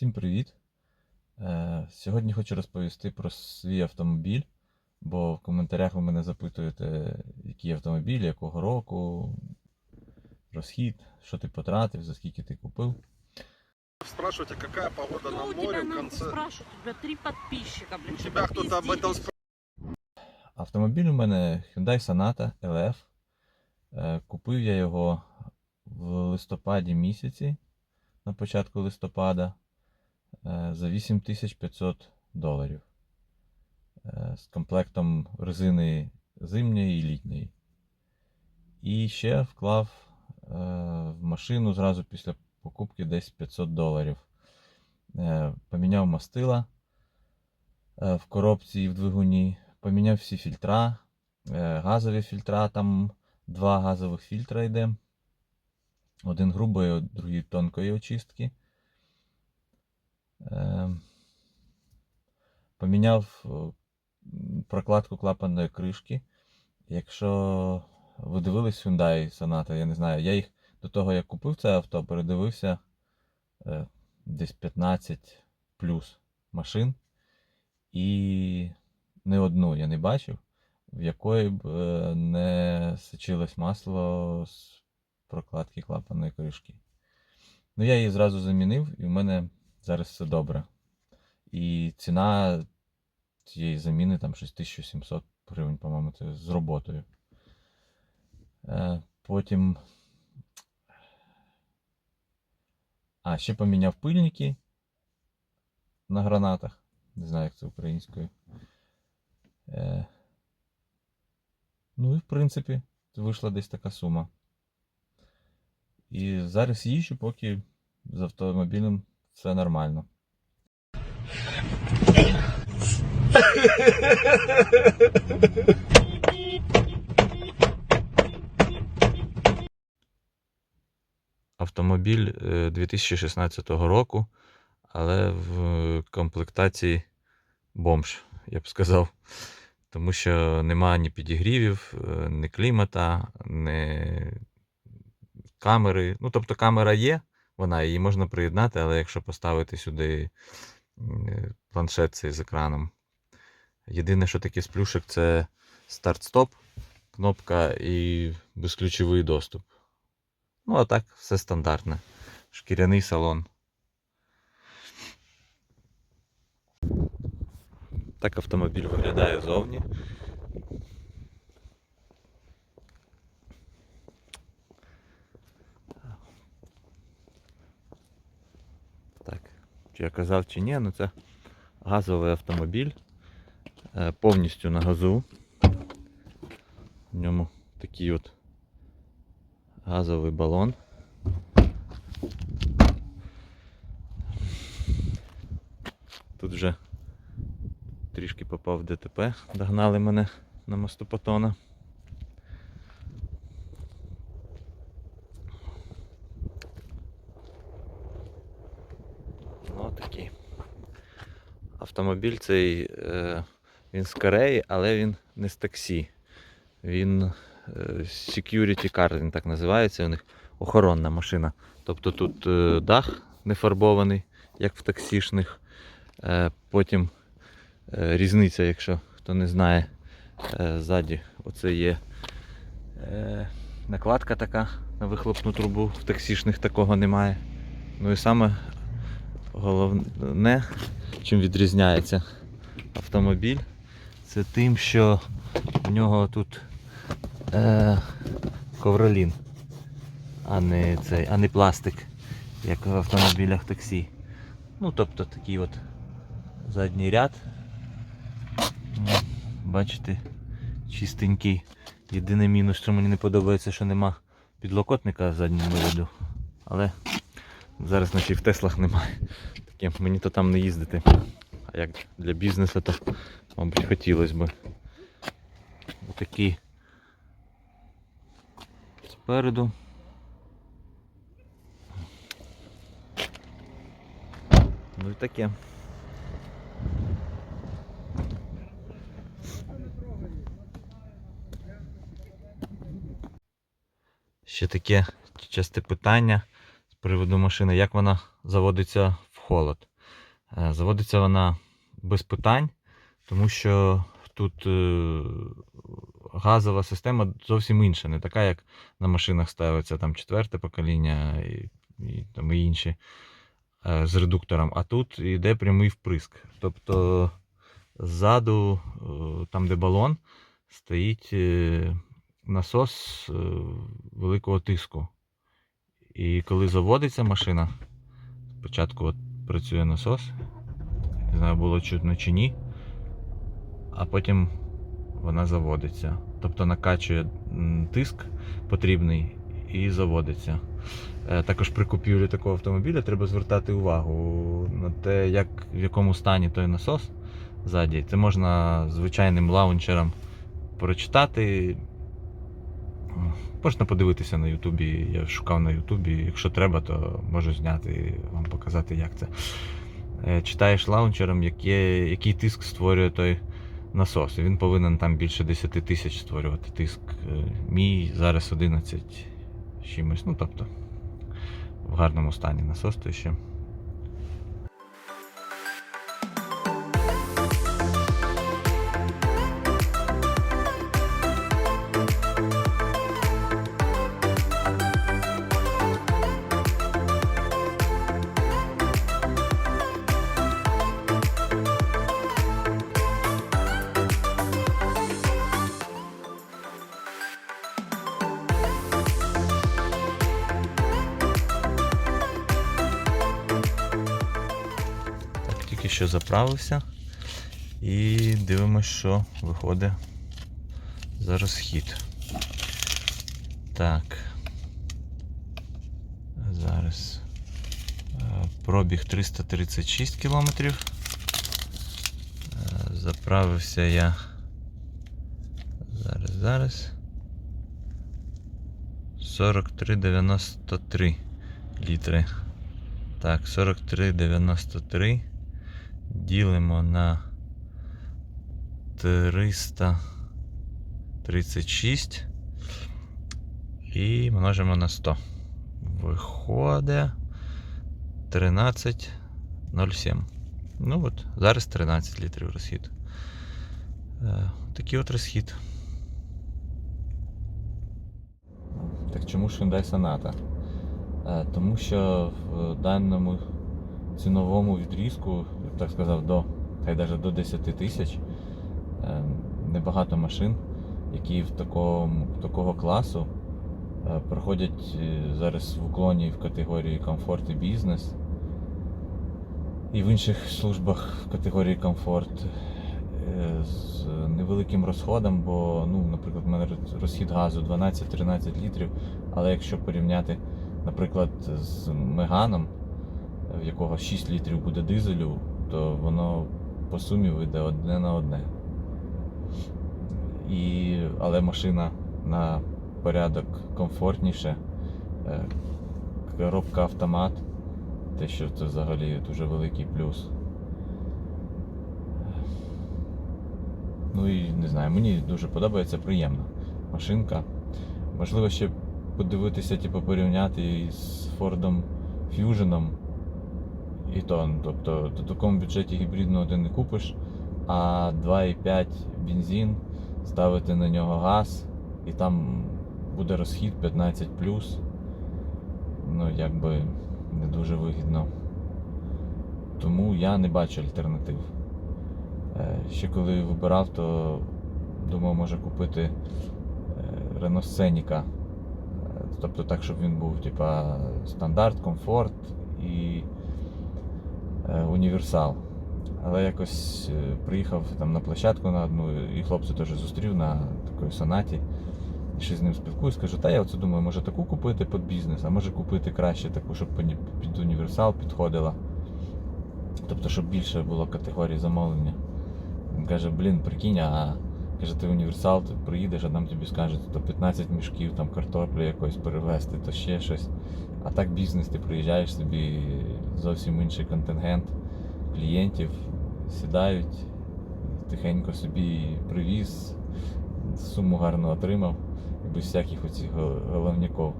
Всім привіт! Е, Сьогодні хочу розповісти про свій автомобіль, бо в коментарях ви мене запитуєте, який автомобіль, якого року, розхід, що ти потратив, за скільки ти купив. Спрашивайте, какая погода Кто на море в спрашивает? У тебя три подписчика, блин. У что тебя об этом пиздишь? Автомобіль у мене Hyundai Sonata LF. Е, Купив я його в листопаді місяці, на початку листопада, за 8500 доларів. Е, З комплектом резини зимньої і літньої. І ще вклав е, в машину зразу після покупки десь 500 доларів. Е, Поміняв мастила е, в коробці і в двигуні, поміняв всі фільтра, е, газові фільтра, там два газових фільтра йде. Один грубої, другий тонкої очистки. Е, Поміняв е, прокладку клапанної кришки. Якщо ви дивились Hyundai Sonata, я не знаю, я їх до того, як купив це авто, передивився е, десь 15 плюс машин. І не одну я не бачив, в якої б е, не сочилось масло з прокладки клапанної кришки. Ну, я її зразу замінив, і в мене зараз все добре. І ціна цієї заміни там щось 1700 гривень, по-моєму, це з роботою. Е, Потім. А, ще поміняв пильники на гранатах. Не знаю, як це українською. Е, ну і в принципі, вийшла десь така сума. І зараз їжджу, поки з автомобілем все нормально. Автомобіль е, 2016 року, але в комплектації бомж, я б сказав. Тому що нема ні підігрівів, е, ні клімата, ні камери. Ну, тобто камера є, вона її можна приєднати, але якщо поставити сюди е, планшет цей з екраном. Єдине, що таке з плюшек, це старт-стоп, кнопка і безключовий доступ. Ну, а так, все стандартне. Шкіряний салон. Так автомобіль виглядає зовні. Так, чи я казав, чи ні, ну це газовий автомобіль. е, Повністю на газу. В ньому такий от газовий балон. Тут вже трішки попав в ДТП, догнали мене на мосту Патона. Ну, такий. Автомобіль цей, е, він з Кореї, але він не з таксі. Він е, security car, він так називається, у них охоронна машина. Тобто тут е, дах не фарбований, як в таксішних. Потім різниця, якщо хто не знає, ззаді оце є накладка така на вихлопну трубу, в таксішних такого немає. Ну і саме головне, чим відрізняється автомобіль, це тим, що в нього тут е, ковролін, а не цей, а не пластик, як в автомобілях таксі. Ну, тобто такий от задній ряд. Бачите, чистенький. Єдиний мінус, що мені не подобається, що нема підлокотника заднього ряду. Але зараз наче і в Теслах немає. Таке, мені то там не їздити. А як для бізнесу, то, мабуть, хотілося б. Отакий спереду. Ну і таке. Ще таке часте питання приводу машини, як вона заводиться в холод. Е, Заводиться вона без питань, тому що тут е, газова система зовсім інша, не така, як на машинах ставиться там четверте покоління і, і, там, і інші е, з редуктором. А тут йде прямий вприск. Тобто ззаду, там де балон, стоїть насос великого тиску. І коли заводиться машина, спочатку от працює насос, не знаю, було чутно чи ні, а потім вона заводиться. Тобто накачує тиск потрібний і заводиться. Е, Також при купівлі такого автомобіля треба звертати увагу на те, як, в якому стані той насос ззаді. Це можна звичайним лаунчером прочитати. Можна подивитися на Ютубі. Я шукав на Ютубі. Якщо треба, то можу зняти і вам показати, як це. Е, Читаєш лаунчером, яке, який тиск створює той насос. Він повинен там більше 10 тисяч створювати тиск. Е, Мій зараз 11 чимось. Ну, тобто, в гарному стані насос то ще. Що заправився. І дивимось, що виходить за розхід. Так. Зараз е, пробіг 336 кілометрів. Е, Заправився я. Зараз, зараз. 43,93 літри. Так, 43,93 ділимо на 336 і множимо на 100. Виходить 13,07. Ну от, зараз 13 літрів розхід. Е, такий от розхід. Так чому ж Hyundai Sonata? Е, Тому що в даному ціновому відрізку, я б так сказав, до, хай навіть до 10 тисяч е, небагато машин, які в такому, такого класу е, проходять е, зараз в уклоні в категорії комфорт і бізнес. І в інших службах в категорії комфорт з невеликим розходом, бо, ну, наприклад, в мене розхід газу 12-13 літрів, але якщо порівняти наприклад, з Меганом, в якого 6 літрів буде дизелю, то воно по сумі вийде одне на одне. І, але машина на порядок комфортніше. Е, Коробка автомат, те, що це взагалі дуже великий плюс. Ну і не знаю, мені дуже подобається, приємна машинка. Можливо, ще подивитися, типу, порівняти із Ford Fusion. І то, тобто, в такому бюджеті гібридного ти не купиш, а 2,5 бензин, ставити на нього газ, і там буде розхід 15 Ну, якби не дуже вигідно. Тому я не бачу альтернатив. Е, Ще коли вибирав, то думав, може купити е, Renault Scenic. Тобто так, щоб він був типа стандарт, комфорт і е, універсал. Але якось е, приїхав там на площадку на одну, і хлопця теж зустрів на такій сонаті. І ще з ним спілкуюсь, кажу, та я оце думаю, може таку купити під бізнес, а може купити краще таку, щоб під універсал підходила. Тобто, щоб більше було категорій замовлення. Він каже, блін, прикинь, а Каже, ти універсал, ти приїдеш, а там тобі скажуть, то 15 мішків там картоплі якось перевезти, то ще щось. А так бізнес, ти приїжджаєш собі зовсім інший контингент клієнтів, сідають, тихенько собі привіз, суму гарно отримав, і без всяких оцих головняків.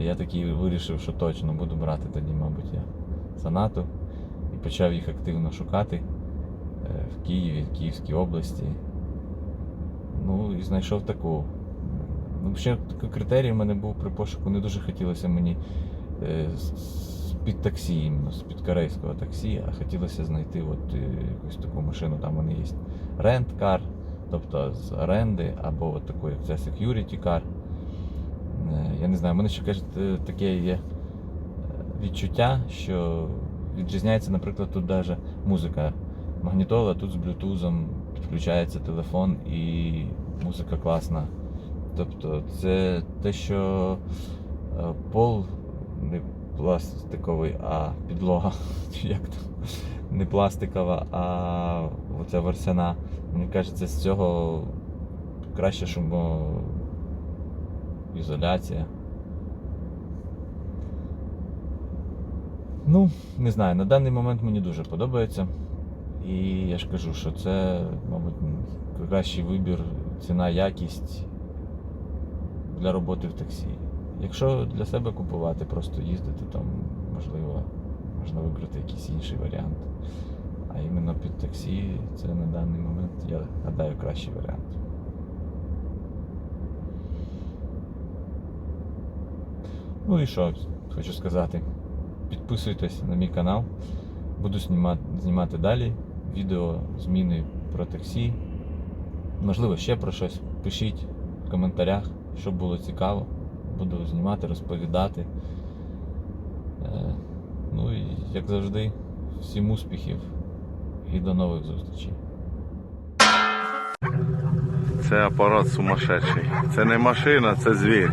І я такий вирішив, що точно буду брати тоді, мабуть, я санату. І почав їх активно шукати е, в Києві, в Київській області. Ну і знайшов таку. Ну, ще такий критерій в мене був при пошуку. Не дуже хотілося мені е, з-під таксі, іменно з-під корейського таксі, а хотілося знайти от, е, якусь таку машину. Там вони є рент-кар, тобто з оренди, або от таку, як це security car. Е, Я не знаю, в мене ще кажуть, таке є відчуття, що відрізняється, наприклад, тут навіть музика. Магнітола тут з блютузом підключається телефон і музика класна. Тобто це те, що е, пол не пластиковий, а підлога, як там, не пластикова, а оця ворсяна. Мені кажеться, з цього краще шумоізоляція. Ну, не знаю, на даний момент мені дуже подобається. І я ж кажу, що це, мабуть, кращий вибір, ціна, якість для роботи в таксі. Якщо для себе купувати, просто їздити, там, можливо, можна вибрати якийсь інший варіант. А іменно під таксі це на даний момент, я гадаю, кращий варіант. Ну і що хочу сказати. Підписуйтесь на мій канал. Буду знімати, знімати далі відео, зміни про таксі. Можливо, ще про щось. Пишіть в коментарях, що було цікаво. Буду знімати, розповідати. Е, Ну і як завжди, всім успіхів і до нових зустрічей. Це апарат сумасшедший. Це не машина, це звір.